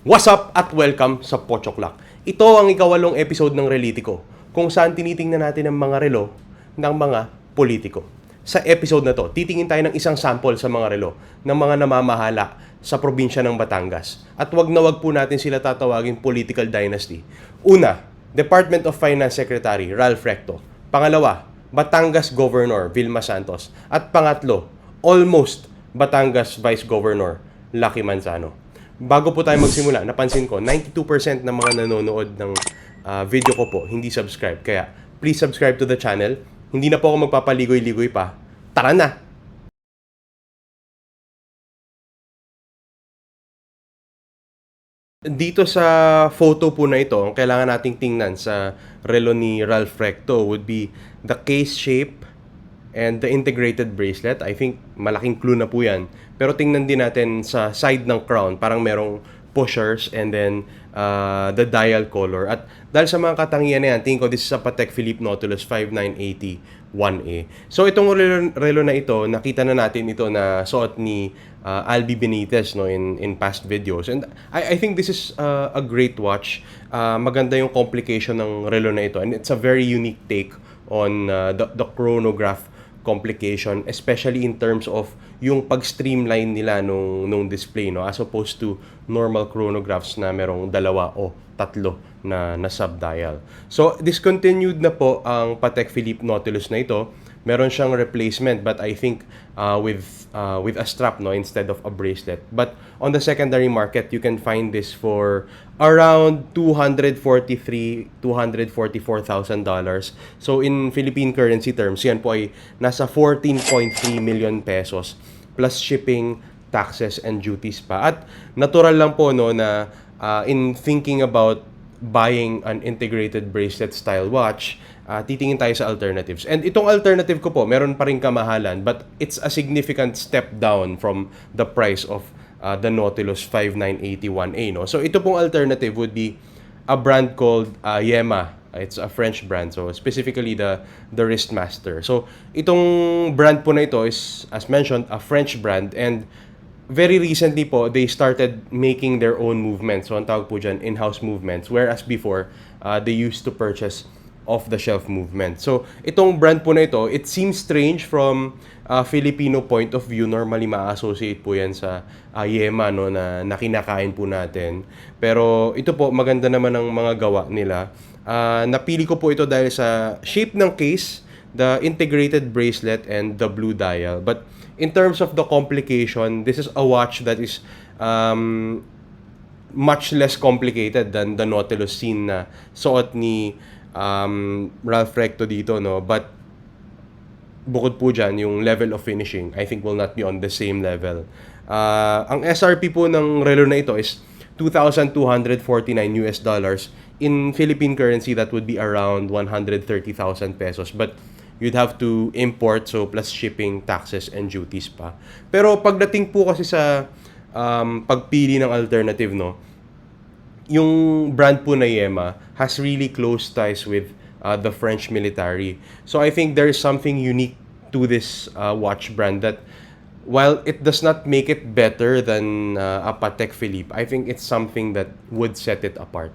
What's up at welcome sa Pochoklak. Ito ang ikawalong episode ng Relitico kung saan tinitingnan natin ang mga relo ng mga politiko. Sa episode na to, titingin tayo ng isang sample sa mga relo ng mga namamahala sa probinsya ng Batangas. At wag na wag po natin sila tatawagin political dynasty. Una, Department of Finance Secretary Ralph Recto. Pangalawa, Batangas Governor Vilma Santos. At pangatlo, almost Batangas Vice Governor Lucky Manzano. Bago po tayo magsimula, napansin ko, 92% ng mga nanonood ng ah, video ko po hindi subscribe. Kaya, please subscribe to the channel. Hindi na po ako magpapaligoy-ligoy pa. Tara na! Dito sa photo po na ito, ang kailangan nating tingnan sa relo ni Ralph Recto would be the case shape and the integrated bracelet. I think malaking clue na po yan. Pero tingnan din natin sa side ng crown, parang merong pushers and then uh, the dial color. At dahil sa mga katangian na yan, tingin ko this is a Patek Philippe Nautilus 5980 1A. So itong relo, relo na ito, nakita na natin ito na suot ni uh, Albi Benitez no in in past videos. And I I think this is uh, a great watch. Uh, maganda yung complication ng relo na ito and it's a very unique take on uh, the the chronograph complication especially in terms of yung pag-streamline nila nung nung display no as opposed to normal chronographs na merong dalawa o tatlo na na subdial. So discontinued na po ang Patek Philippe Nautilus na ito. Meron siyang replacement but I think uh, with uh, with a strap no instead of a bracelet. But on the secondary market you can find this for around 243 244,000 dollars. So in Philippine currency terms, yan po ay nasa 14.3 million pesos plus shipping, taxes and duties pa. At natural lang po no na uh, in thinking about buying an integrated bracelet style watch, uh, titingin tayo sa alternatives. And itong alternative ko po, meron pa rin kamahalan, but it's a significant step down from the price of uh, the Nautilus 5981A. No? So ito pong alternative would be a brand called uh, Yema. It's a French brand. So specifically the the Wristmaster. So itong brand po na ito is as mentioned a French brand and very recently po, they started making their own movements. So, ang tawag po dyan, in-house movements. Whereas before, uh, they used to purchase off-the-shelf movement. So, itong brand po na ito, it seems strange from uh, Filipino point of view. Normally, ma-associate po yan sa uh, Yema, no, na, na kinakain po natin. Pero, ito po, maganda naman ang mga gawa nila. Uh, napili ko po ito dahil sa shape ng case, the integrated bracelet, and the blue dial. But, in terms of the complication, this is a watch that is um, much less complicated than the Nautilus scene na suot ni um, Ralph Recto dito, no? But bukod po dyan, yung level of finishing, I think will not be on the same level. Uh, ang SRP po ng relo na ito is 2,249 US dollars. In Philippine currency, that would be around 130,000 pesos. But you'd have to import so plus shipping, taxes and duties pa. Pero pagdating po kasi sa um, pagpili ng alternative no, yung brand po na Yema has really close ties with uh, the French military. So I think there is something unique to this uh, watch brand that while it does not make it better than uh, a Patek Philippe, I think it's something that would set it apart.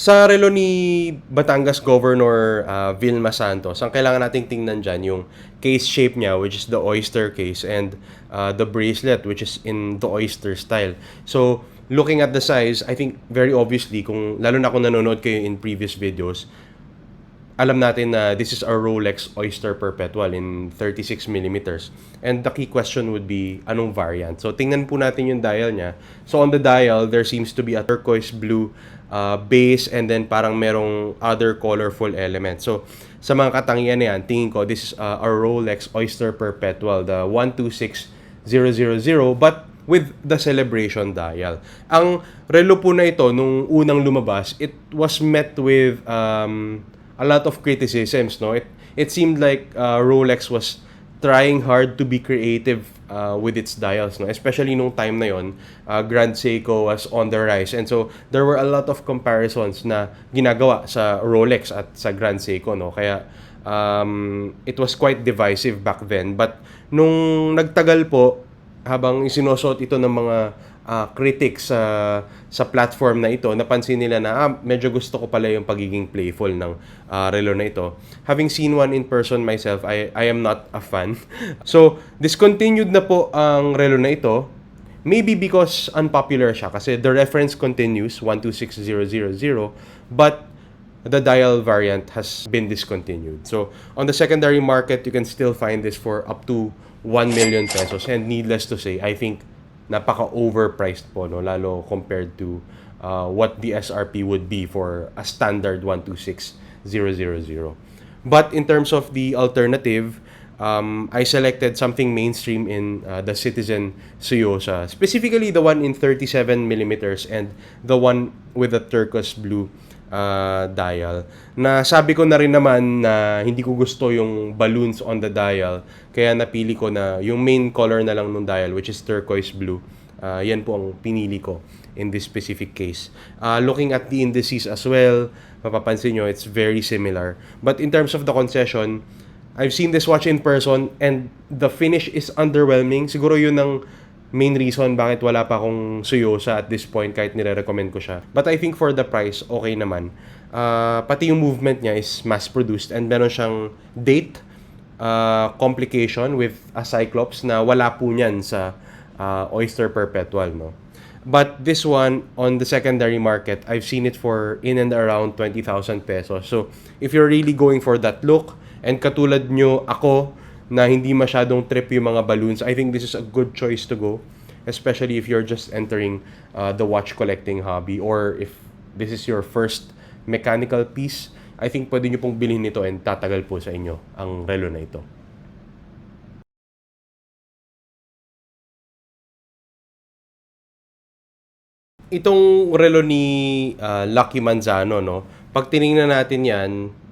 Sa relo ni Batangas Governor uh, Vilma Santos, ang kailangan nating tingnan dyan yung case shape niya which is the oyster case and uh, the bracelet which is in the oyster style. So, looking at the size, I think very obviously, kung lalo na kung nanonood kayo in previous videos, alam natin na this is a Rolex Oyster Perpetual in 36 millimeters. And the key question would be, anong variant? So, tingnan po natin yung dial niya. So, on the dial, there seems to be a turquoise blue uh, base and then parang merong other colorful elements. So, sa mga katangian na yan, tingin ko, this is uh, a Rolex Oyster Perpetual, the 126000, but with the celebration dial. Ang relo po na ito, nung unang lumabas, it was met with um, a lot of criticisms, no? It it seemed like uh, Rolex was trying hard to be creative uh, with its dials, no? Especially nung time na yon, uh, Grand Seiko was on the rise. And so, there were a lot of comparisons na ginagawa sa Rolex at sa Grand Seiko, no? Kaya, um, it was quite divisive back then. But, nung nagtagal po, habang isinosot ito ng mga uh, critics sa sa platform na ito, napansin nila na ah, medyo gusto ko pala yung pagiging playful ng uh, relo na ito. Having seen one in person myself, I, I am not a fan. so, discontinued na po ang relo na ito. Maybe because unpopular siya kasi the reference continues 126000 but the dial variant has been discontinued. So, on the secondary market, you can still find this for up to 1 million pesos. And needless to say, I think napaka-overpriced po, no? lalo compared to uh, what the SRP would be for a standard 126000. But in terms of the alternative, um, I selected something mainstream in uh, the Citizen Suyosa. Specifically, the one in 37 millimeters and the one with the turquoise blue uh, dial. Na sabi ko na rin naman na hindi ko gusto yung balloons on the dial. Kaya napili ko na yung main color na lang ng dial which is turquoise blue. Uh, yan po ang pinili ko in this specific case. Uh, looking at the indices as well, mapapansin nyo, it's very similar. But in terms of the concession, I've seen this watch in person and the finish is underwhelming. Siguro yun ang main reason bakit wala pa akong Suyosa at this point kahit nire-recommend ko siya. But I think for the price, okay naman. Uh, pati yung movement niya is mass-produced and meron siyang date uh, complication with a Cyclops na wala po niyan sa uh, Oyster Perpetual, no? But this one, on the secondary market, I've seen it for in and around 20,000 pesos. So, if you're really going for that look, and katulad nyo ako, na hindi masyadong trip yung mga balloons, I think this is a good choice to go. Especially if you're just entering uh, the watch collecting hobby or if this is your first mechanical piece, I think pwede nyo pong bilhin nito and tatagal po sa inyo ang relo na ito. Itong relo ni uh, Lucky Manzano, no? Pag tiningnan natin yan,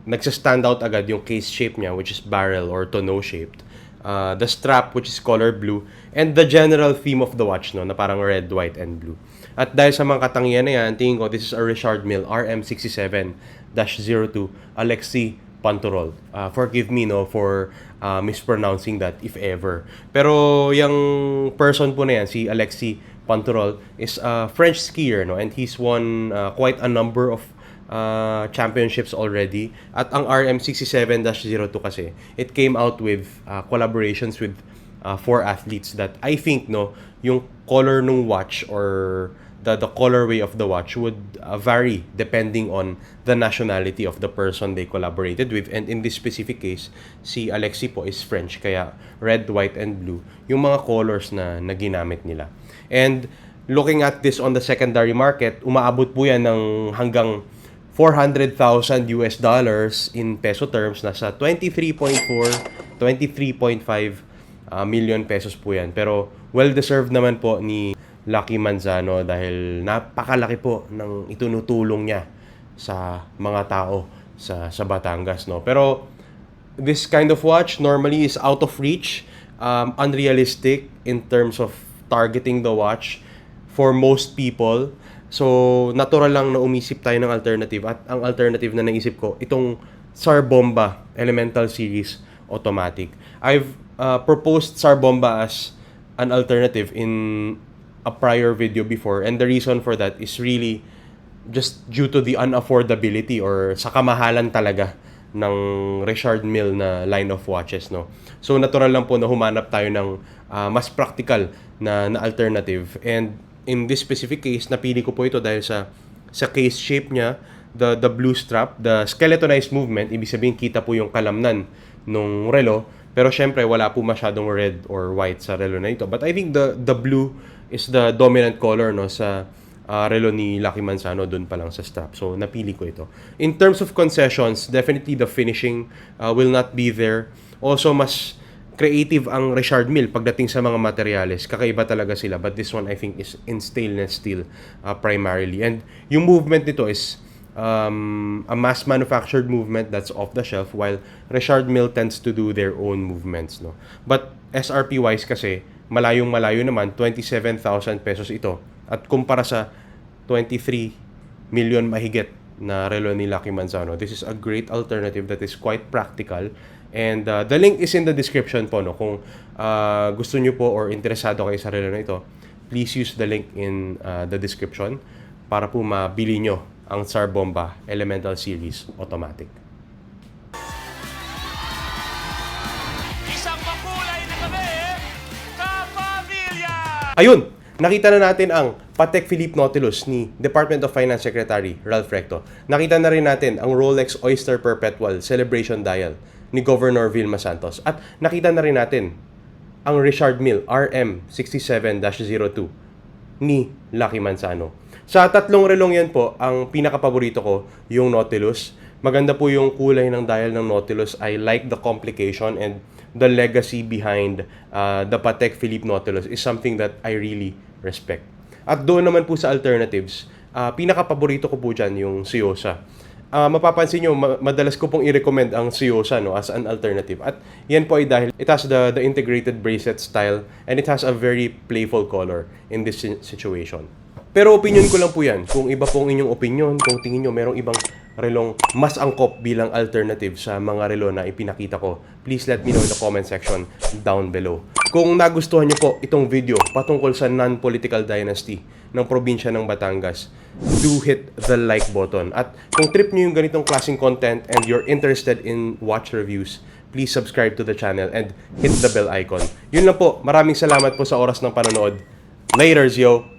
nagsa-stand out agad yung case shape niya, which is barrel or tonneau shaped. Uh, the strap, which is color blue. And the general theme of the watch, no? Na parang red, white, and blue. At dahil sa mga katangian na yan, tingin ko, this is a Richard Mille RM67-02 Alexi Pantorol. Uh, forgive me, no, for uh, mispronouncing that, if ever. Pero yung person po na yan, si Alexi Pantorol, is a French skier, no? And he's won uh, quite a number of uh, championships already. At ang RM67-02 kasi, it came out with uh, collaborations with uh, four athletes that I think, no, yung color ng watch or the, the colorway of the watch would uh, vary depending on the nationality of the person they collaborated with. And in this specific case, si Alexi po is French, kaya red, white, and blue, yung mga colors na, na ginamit nila. And looking at this on the secondary market, umaabot po yan ng hanggang 400,000 US dollars in peso terms, nasa 23.4, 23.5 uh, million pesos po yan. Pero well-deserved naman po ni Lucky Manzano dahil napakalaki po ng itunutulong niya sa mga tao sa sa Batangas no. Pero this kind of watch normally is out of reach, um, unrealistic in terms of targeting the watch for most people. So, natural lang na umisip tayo ng alternative at ang alternative na naisip ko, itong SAR Bomba Elemental Series Automatic. I've uh, proposed SAR Bomba as an alternative in a prior video before and the reason for that is really just due to the unaffordability or sa kamahalan talaga ng Richard Mille na line of watches no. So natural lang po na humanap tayo ng uh, mas practical na, na alternative and in this specific case napili ko po ito dahil sa sa case shape niya the the blue strap the skeletonized movement ibig sabihin kita po yung kalamnan nung relo pero syempre wala po masyadong red or white sa relo na ito but I think the the blue is the dominant color no sa uh, relo ni Lucky Manzano doon pa lang sa strap. So napili ko ito. In terms of concessions, definitely the finishing uh, will not be there. Also mas creative ang Richard Mille pagdating sa mga materials. Kakaiba talaga sila. But this one I think is in stainless steel uh, primarily. And yung movement nito is um, a mass manufactured movement that's off the shelf while Richard Mill tends to do their own movements no but SRP wise kasi malayong malayo naman 27,000 pesos ito at kumpara sa 23 million mahigit na relo ni Lucky Manzano this is a great alternative that is quite practical and uh, the link is in the description po no kung uh, gusto nyo po or interesado kayo sa relo na ito please use the link in uh, the description para po mabili nyo ang Tsar Bomba Elemental Series Automatic. Isang makulay na gabi, Kapamilya! Ayun! Nakita na natin ang Patek Philippe Nautilus ni Department of Finance Secretary Ralph Recto. Nakita na rin natin ang Rolex Oyster Perpetual Celebration Dial ni Governor Vilma Santos. At nakita na rin natin ang Richard Mille RM67-02 ni Lucky Manzano. Sa tatlong relong yan po, ang pinakapaborito ko yung Nautilus. Maganda po yung kulay ng dial ng Nautilus. I like the complication and the legacy behind uh, the Patek Philippe Nautilus is something that I really respect. At doon naman po sa alternatives, uh, pinakapaborito ko po dyan yung Siosa. Ah, mapapansin nyo, ma- madalas ko pong i-recommend ang Siosa no, as an alternative. At yan po ay dahil it has the, the integrated bracelet style and it has a very playful color in this si- situation. Pero opinion ko lang po yan. Kung iba pong inyong opinion, kung tingin nyo merong ibang relong mas angkop bilang alternative sa mga relo na ipinakita ko, please let me know in the comment section down below. Kung nagustuhan nyo po itong video patungkol sa non-political dynasty ng probinsya ng Batangas, do hit the like button. At kung trip nyo yung ganitong klaseng content and you're interested in watch reviews, please subscribe to the channel and hit the bell icon. Yun lang po. Maraming salamat po sa oras ng panonood. Laters, yo!